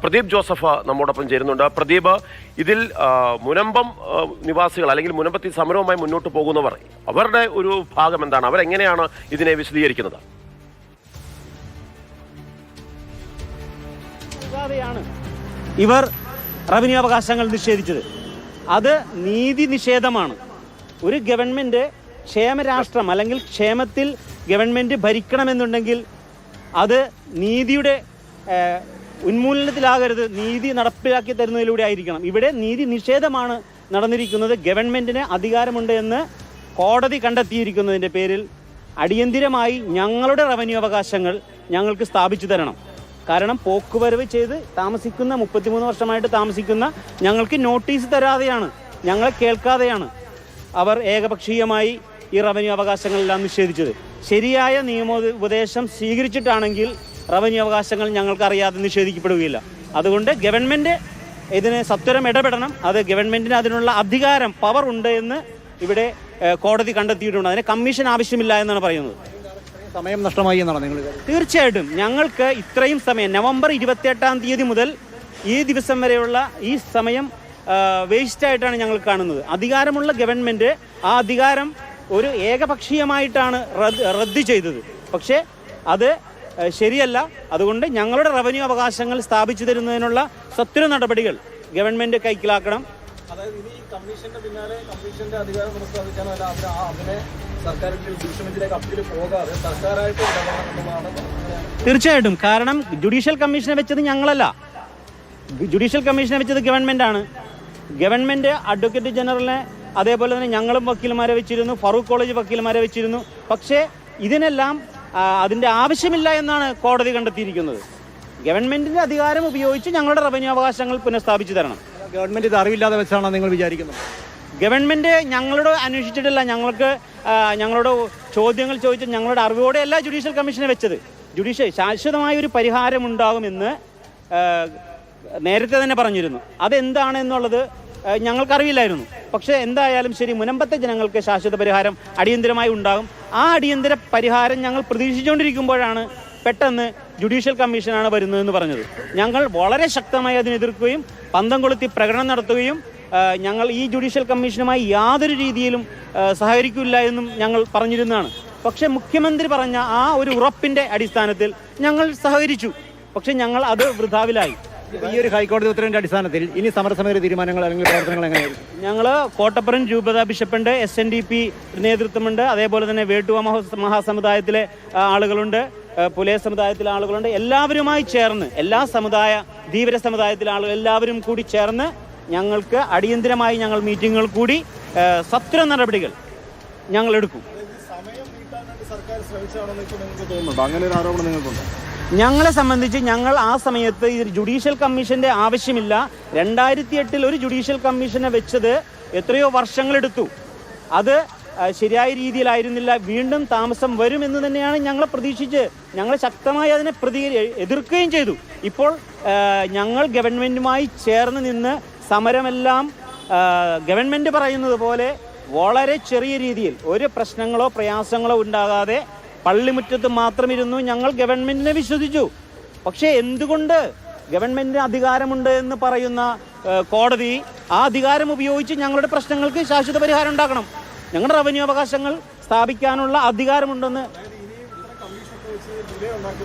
Pradeep Joseph നമ്മോടൊപ്പം ചേരുന്നുണ്ട്. പ്രദീപ് ഇതിൽ മുനമ്പം നിവാസികൾ അല്ലെങ്കിൽ മുനമ്പത്തി സമരവുമായി മുന്നോട്ട് പോകുന്നവർ അവരുടെ ഒരു ഭാഗം എന്താണ്? അവരെങ്ങനെയാണ് ഇതിനെ വിശദീകരിക്കുന്നത്? ഇവർ റവന്യൂ അവകാശങ്ങൾ നിഷേധിച്ചത്. അത് നീതി നിഷേധമാണ്. ഒരു ഗവൺമെന്റ് ക്ഷേമരാഷ്ട്രം അല്ലെങ്കിൽ ക്ഷേമത്തിൽ ഗവൺമെന്റ് ഭരിക്കണമെന്നുണ്ടെങ്കിൽ അത് നീതിയുടെ ഉന്മൂലനത്തിലാകരുത് നീതി നടപ്പിലാക്കി തരുന്നതിലൂടെ ആയിരിക്കണം ഇവിടെ നീതി നിഷേധമാണ് നടന്നിരിക്കുന്നത്. ഗവൺമെന്റിന് അധികാരമുണ്ട് എന്ന് കോടതി കണ്ടെത്തിയിരിക്കുന്നതിന്റെ പേരിൽ അടിയന്തിരമായി ഞങ്ങളുടെ റവന്യൂ അവകാശങ്ങൾ ഞങ്ങൾക്ക് സ്ഥാപിച്ചു തരണം. കാരണം പോക്കുവരവ് ചെയ്ത് താമസിക്കുന്ന മുപ്പത്തിമൂന്ന് വർഷമായിട്ട് താമസിക്കുന്ന ഞങ്ങൾക്ക് നോട്ടീസ് തരാതെയാണ് ഞങ്ങളെ കേൾക്കാതെയാണ് അവർ ഏകപക്ഷീയമായി ഈ റവന്യൂ അവകാശങ്ങളെല്ലാം നിഷേധിച്ചത്. ശരിയായ നിയമോപദേശം സ്വീകരിച്ചിട്ടാണെങ്കിൽ റവന്യൂ അവകാശങ്ങൾ ഞങ്ങൾക്കറിയാതെ നിഷേധിക്കപ്പെടുകയില്ല. അതുകൊണ്ട് ഗവൺമെന്റ് ഇതിന് സത്വരം ഇടപെടണം. അത് ഗവൺമെന്റിന് അതിനുള്ള അധികാരം പവർ ഉണ്ട് എന്ന് ഇവിടെ കോടതി കണ്ടെത്തിയിട്ടുണ്ട്. അതിന് കമ്മീഷൻ ആവശ്യമില്ല എന്നാണ് പറയുന്നത്. സമയം നഷ്ടമായി എന്നാണ് നിങ്ങൾ തീർച്ചയായിട്ടും. ഞങ്ങൾക്ക് ഇത്രയും സമയം നവംബർ ഇരുപത്തിയെട്ടാം തീയതി മുതൽ ഈ ദിവസം വരെയുള്ള ഈ സമയം വേസ്റ്റായിട്ടാണ് ഞങ്ങൾ കാണുന്നത്. അധികാരമുള്ള ഗവൺമെന്റ് ആ അധികാരം ഒരു ഏകപക്ഷീയമായിട്ടാണ് റദ്ദ് ചെയ്തത്. പക്ഷേ അത് ശരിയല്ല. അതുകൊണ്ട് ഞങ്ങളുടെ റവന്യൂ അവകാശങ്ങൾ സ്ഥാപിച്ചു തരുന്നതിനുള്ള സത്വര നടപടികൾ ഗവൺമെന്റ് കൈക്കലാക്കണം. അതായത് ഇനി കമ്മീഷന്റെ പിന്നാലെ കമ്മീഷന്റെ അധികാരം പുനഃസ്ഥാപിക്കാനോ അല്ല അതിന് ആ- അതിനെ സർക്കാരിന്റെ ഡിവിഷൻ ബെഞ്ചിലേക്ക് അപ്പീൽ പോകാതെ സർക്കാരായിട്ട് ഇടപെടണം എന്നുള്ളതാണ് തീർച്ചയായിട്ടും. കാരണം ജുഡീഷ്യൽ കമ്മീഷനെ വെച്ചത് ഞങ്ങളല്ല. ജുഡീഷ്യൽ കമ്മീഷനെ വെച്ചത് ഗവൺമെന്റ് ആണ്. ഗവൺമെന്റ് അഡ്വക്കേറ്റ് ജനറലിനെ അതേപോലെ തന്നെ ഞങ്ങളും വക്കീൽമാരെ വെച്ചിരുന്നു. ഫറൂഖ് കോളേജ് വക്കീൽമാരെ വെച്ചിരുന്നു. പക്ഷേ ഇതിനെല്ലാം ആ, അതിന്റെ ആവശ്യമില്ല എന്നാണ് കോടതി കണ്ടെത്തിയിരിക്കുന്നത്. ഗവൺമെന്റിന്റെ അധികാരം ഉപയോഗിച്ച് ഞങ്ങളുടെ റവന്യൂ അവകാശങ്ങൾ പുനഃസ്ഥാപിച്ചു തരണം. ഗവൺമെന്റ് ഇത് അറിവില്ലാതെ വെച്ചാണോ നിങ്ങൾ വിചാരിക്കുന്നത്? ഗവൺമെന്റ് ഞങ്ങളോട് അന്വേഷിച്ചിട്ടില്ല. ഞങ്ങൾക്ക് ഞങ്ങളോട് ചോദ്യങ്ങൾ ചോദിച്ച് ഞങ്ങളുടെ അറിവോടെയല്ല ജുഡീഷ്യൽ കമ്മീഷനെ വെച്ചത്. ജുഡീഷ്യൽ ശാശ്വതമായ ഒരു പരിഹാരം ഉണ്ടാകുമെന്ന് നേരത്തെ തന്നെ പറഞ്ഞിരുന്നു. അതെന്താണ് എന്നുള്ളത് ഞങ്ങൾക്കറിയില്ലായിരുന്നു പക്ഷേ എന്തായാലും ശരി മുനമ്പത്തെ ജനങ്ങൾക്ക് ശാശ്വത പരിഹാരം അടിയന്തിരമായി ഉണ്ടാകും. ആ അടിയന്തര പരിഹാരം ഞങ്ങൾ പ്രതീക്ഷിച്ചുകൊണ്ടിരിക്കുമ്പോഴാണ് പെട്ടെന്ന് ജുഡീഷ്യൽ കമ്മീഷനാണ് വരുന്നതെന്ന് പറഞ്ഞത്. ഞങ്ങൾ വളരെ ശക്തമായി അതിനെതിർക്കുകയും പന്തം കൊളുത്തി പ്രകടനം നടത്തുകയും ഞങ്ങൾ ഈ ജുഡീഷ്യൽ കമ്മീഷനുമായി യാതൊരു രീതിയിലും സഹകരിക്കില്ല എന്നും ഞങ്ങൾ പറഞ്ഞിരുന്നതാണ്. പക്ഷേ മുഖ്യമന്ത്രി പറഞ്ഞ ആ ഒരു ഉറപ്പിന്റെ അടിസ്ഥാനത്തിൽ ഞങ്ങൾ സഹകരിച്ചു. പക്ഷേ ഞങ്ങൾ അത് വൃഥാവിലായി. ഈ ഒരു ഹൈക്കോടതി ഉത്തരവിന്റെ അടിസ്ഥാനത്തിൽ ഇനി സമരസമിതി തീരുമാനങ്ങൾ അല്ലെങ്കിൽ പ്രവർത്തനങ്ങൾ എങ്ങനെയായിരിക്കും? ഞങ്ങൾ കോട്ടപ്പുറം രൂപത ബിഷപ്പുണ്ട് എസ് എൻ ഡി പി നേതൃത്വമുണ്ട് അതേപോലെ തന്നെ വേട്ടുവ മഹോ- മഹാസമുദായത്തിലെ ആളുകളുണ്ട് പുലയ സമുദായത്തിലെ ആളുകളുണ്ട്. എല്ലാവരുമായി ചേർന്ന് എല്ലാ സമുദായ ധീവര സമുദായത്തിലെ ആളുകൾ എല്ലാവരും കൂടി ചേർന്ന് ഞങ്ങൾക്ക് അടിയന്തിരമായി ഞങ്ങൾ മീറ്റിങ്ങുകൾ കൂടി സത്ര സത്വര നടപടികൾ ഞങ്ങൾ എടുക്കും. സർക്കാർ ശ്രമിച്ചാണെന്ന് തോന്നുന്നു അങ്ങനെ ഒരു ആരോപണം നിങ്ങൾക്കുണ്ട്? ഞങ്ങളെ സംബന്ധിച്ച് ഞങ്ങൾ ആ സമയത്ത് ഈ ജുഡീഷ്യൽ കമ്മീഷന്റെ ആവശ്യമില്ല. രണ്ടായിരത്തി എട്ടിൽ ഒരു ജുഡീഷ്യൽ കമ്മീഷനെ വെച്ചത് എത്രയോ വർഷങ്ങളെടുത്തു. അത് ശരിയായ രീതിയിലായിരുന്നില്ല. വീണ്ടും താമസം വരുമെന്ന് തന്നെയാണ് ഞങ്ങൾ പ്രതീക്ഷിച്ച് ഞങ്ങൾ ശക്തമായി അതിനെ പ്രതി എതിർക്കുകയും ചെയ്തു. ഇപ്പോൾ ഞങ്ങൾ ഗവൺമെന്റുമായി ചേർന്ന് നിന്ന് സമരമെല്ലാം ഗവൺമെന്റ് പറയുന്നത് പോലെ വളരെ ചെറിയ രീതിയിൽ ഒരു പ്രശ്നങ്ങളോ പ്രയാസങ്ങളോ ഉണ്ടാകാതെ പള്ളിമുറ്റത്ത് മാത്രം ഇരുന്നു ഞങ്ങൾ ഗവൺമെന്റിനെ വിശ്വസിച്ചു. പക്ഷേ എന്തുകൊണ്ട് ഗവൺമെന്റിന് അധികാരമുണ്ട് എന്ന് പറയുന്ന കോടതി ആ അധികാരം ഉപയോഗിച്ച് ഞങ്ങളുടെ പ്രശ്നങ്ങൾക്ക് ശാശ്വത പരിഹാരം ഉണ്ടാക്കണം. ഞങ്ങളുടെ റവന്യൂ അവകാശങ്ങൾ സ്ഥാപിക്കാനുള്ള അധികാരമുണ്ടെന്ന്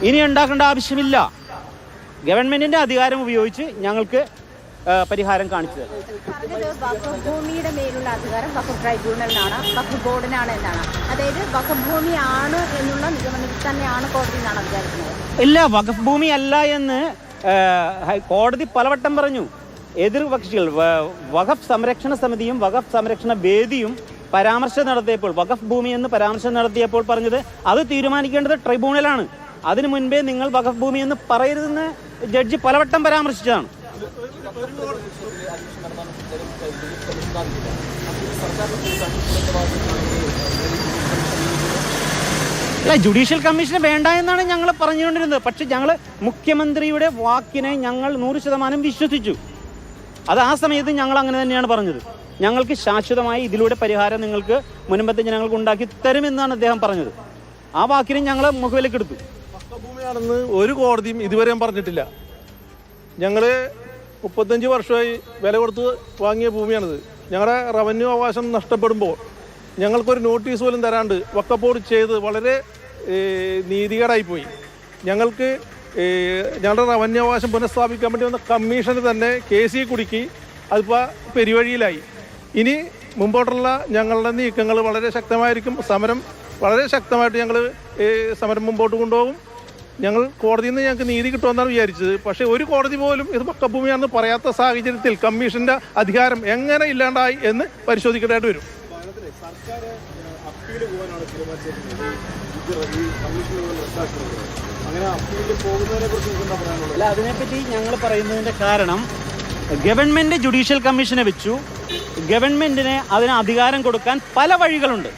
ഇനി ഉണ്ടാക്കേണ്ട ആവശ്യമില്ല. ഗവൺമെന്റിന്റെ അധികാരം ഉപയോഗിച്ച് ഞങ്ങൾക്ക് പരിഹാരം കാണിച്ചത്. വഖഫ് ഭൂമിയുടെ മേലുള്ള അധികാരം വഖഫ് ട്രൈബ്യൂണലിനാണ് വഖഫ് ബോർഡിനാണ് എന്നാണ്. അതായത് വഖഫ് ഭൂമിയാണ് എന്നുള്ള നിഗമനത്തിൽ തന്നെയാണ് കോടതി എന്നാണ് വിചാരിക്കുന്നത് ഇല്ല വഖഫ് ഭൂമി അല്ല എന്ന് കോടതി പലവട്ടം പറഞ്ഞു. എതിർ കക്ഷികൾ വഖഫ് സംരക്ഷണ സമിതിയും വഖഫ് സംരക്ഷണ വേദിയും പരാമർശം നടത്തിയപ്പോൾ വഖഫ് ഭൂമി എന്ന് പരാമർശം നടത്തിയപ്പോൾ പറഞ്ഞത് അത് തീരുമാനിക്കേണ്ടത് ട്രൈബ്യൂണലാണ്. അതിനു മുൻപേ നിങ്ങൾ വഖഫ് ഭൂമി എന്ന് പറയരുതെന്ന് ജഡ്ജി പലവട്ടം പരാമർശിച്ചതാണ്. അല്ല ജുഡീഷ്യൽ കമ്മീഷന് വേണ്ട എന്നാണ് ഞങ്ങൾ പറഞ്ഞുകൊണ്ടിരുന്നത്. പക്ഷെ ഞങ്ങൾ മുഖ്യമന്ത്രിയുടെ വാക്കിനെ ഞങ്ങൾ നൂറ് ശതമാനം വിശ്വസിച്ചു. അത് ആ സമയത്ത് ഞങ്ങൾ അങ്ങനെ തന്നെയാണ് പറഞ്ഞത്. ഞങ്ങൾക്ക് ശാശ്വതമായി ഇതിലൂടെ പരിഹാരം നിങ്ങൾക്ക് മുൻപത്തെ ജനങ്ങൾക്ക് ഉണ്ടാക്കി തരുമെന്നാണ് അദ്ദേഹം പറഞ്ഞത്. ആ വാക്കിനെ ഞങ്ങൾ മുഖവിലേക്ക് എടുത്തു ഒരു കോടതിയും ഇതുവരെയും പറഞ്ഞിട്ടില്ല. ഞങ്ങൾ മുപ്പത്തഞ്ച് വർഷമായി വില കൊടുത്ത് വാങ്ങിയ ഭൂമിയാണിത്. ഞങ്ങളുടെ റവന്യൂ അവകാശം നഷ്ടപ്പെടുമ്പോൾ ഞങ്ങൾക്കൊരു നോട്ടീസ് പോലും തരാണ്ട് വക്കപ്പോട് ചെയ്ത് വളരെ നീതികേടായിപ്പോയി. ഞങ്ങൾക്ക് ഞങ്ങളുടെ റവന്യൂ അവകാശം പുനഃസ്ഥാപിക്കാൻ വേണ്ടി വന്ന കമ്മീഷന് തന്നെ കെ സി കുടുക്കി അതിപ്പോൾ പെരുവഴിയിലായി. ഇനി മുമ്പോട്ടുള്ള ഞങ്ങളുടെ നീക്കങ്ങൾ വളരെ ശക്തമായിരിക്കും. സമരം വളരെ ശക്തമായിട്ട് ഞങ്ങൾ സമരം മുമ്പോട്ട് കൊണ്ടുപോകും. ഞങ്ങൾ കോടതിയിൽ നിന്ന് ഞങ്ങൾക്ക് നീതി കിട്ടുമെന്നാണ് വിചാരിച്ചത്. പക്ഷേ ഒരു കോടതി പോലും ഇത് പക്കഭൂമിയാണെന്ന് പറയാത്ത സാഹചര്യത്തിൽ കമ്മീഷന്റെ അധികാരം എങ്ങനെ ഇല്ലാണ്ടായി എന്ന് പരിശോധിക്കേണ്ടതായിട്ട് വരും. അല്ല അതിനെപ്പറ്റി ഞങ്ങൾ പറയുന്നതിന്റെ കാരണം ഗവൺമെന്റ് ജുഡീഷ്യൽ കമ്മീഷനെ വെച്ചു. ഗവൺമെന്റിന് അതിന് അധികാരം കൊടുക്കാൻ പല വഴികളുണ്ട്.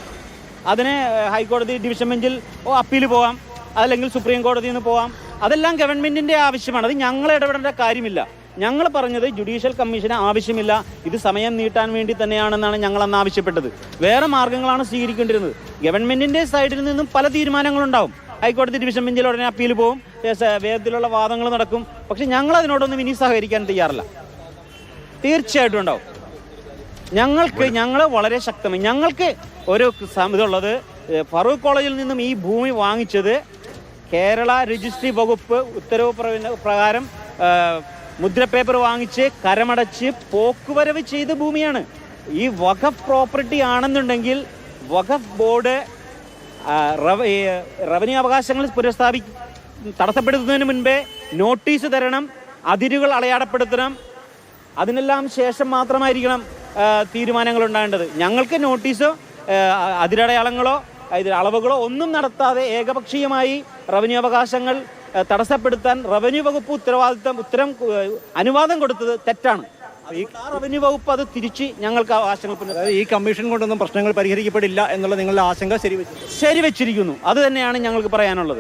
അതിന് ഹൈക്കോടതി ഡിവിഷൻ ബെഞ്ചിൽ ഓ അപ്പീൽ പോവാം. അല്ലെങ്കിൽ സുപ്രീം കോടതിയിൽ നിന്ന് പോവാം. അതെല്ലാം ഗവൺമെന്റിന്റെ ആവശ്യമാണ്. അത് ഞങ്ങൾ ഇടപെടേണ്ട കാര്യമില്ല. ഞങ്ങൾ പറഞ്ഞത് ജുഡീഷ്യൽ കമ്മീഷന് ആവശ്യമില്ല. ഇത് സമയം നീട്ടാൻ വേണ്ടി തന്നെയാണെന്നാണ് ഞങ്ങൾ അന്ന് ആവശ്യപ്പെട്ടത്. വേറെ മാർഗങ്ങളാണ് സ്വീകരിക്കേണ്ടിരുന്നത് ഗവൺമെന്റിന്റെ സൈഡിൽ നിന്നും പല തീരുമാനങ്ങളുണ്ടാവും. ഹൈക്കോടതി ഡിവിഷൻ ബെഞ്ചിൽ ഉടനെ അപ്പീൽ പോവും. വേദത്തിലുള്ള വാദങ്ങൾ നടക്കും. പക്ഷെ ഞങ്ങൾ അതിനോടൊന്നും ഇനി സഹകരിക്കാൻ തയ്യാറില്ല. തീർച്ചയായിട്ടും ഉണ്ടാവും. ഞങ്ങൾക്ക് ഞങ്ങൾ വളരെ ശക്തമായി ഞങ്ങൾക്ക് ഒരു ഇതുള്ളത് ഫറൂഖ് കോളേജിൽ നിന്നും ഈ ഭൂമി വാങ്ങിച്ചത് കേരള രജിസ്ട്രി വകുപ്പ് ഉത്തരവ് പ്രകാരം മുദ്ര മുദ്രപേപ്പർ വാങ്ങിച്ച് കരമടച്ച് പോക്കുവരവ് ചെയ്ത ഭൂമിയാണ്. ഈ വഖഫ് പ്രോപ്പർട്ടി ആണെന്നുണ്ടെങ്കിൽ വഖഫ് ബോർഡ് റവന്യൂ അവകാശങ്ങൾ പുനഃസ്ഥാപി തടസ്സപ്പെടുത്തുന്നതിന് മുൻപേ നോട്ടീസ് തരണം അതിരുകൾ അടയാളപ്പെടുത്തണം. അതിനെല്ലാം ശേഷം മാത്രമായിരിക്കണം തീരുമാനങ്ങൾ ഉണ്ടാകേണ്ടത്. ഞങ്ങൾക്ക് നോട്ടീസോ അതിരടയാളങ്ങളോ ഇതിൽ അളവുകളോ ഒന്നും നടത്താതെ ഏകപക്ഷീയമായി റവന്യൂ അവകാശങ്ങൾ തടസ്സപ്പെടുത്താൻ റവന്യൂ വകുപ്പ് ഉത്തരവാദിത്തം ഉത്തരം അനുവാദം കൊടുത്തത് തെറ്റാണ്. ഈ റവന്യൂ വകുപ്പ് അത് തിരിച്ച് ഞങ്ങൾക്ക് ആശങ്ക ഈ കമ്മീഷൻ കൊണ്ടൊന്നും പ്രശ്നങ്ങൾ പരിഹരിക്കപ്പെടില്ല എന്നുള്ള നിങ്ങളുടെ ആശങ്ക ശരിവെച്ചു ശരിവെച്ചിരിക്കുന്നു. അത് തന്നെയാണ് ഞങ്ങൾക്ക് പറയാനുള്ളത്.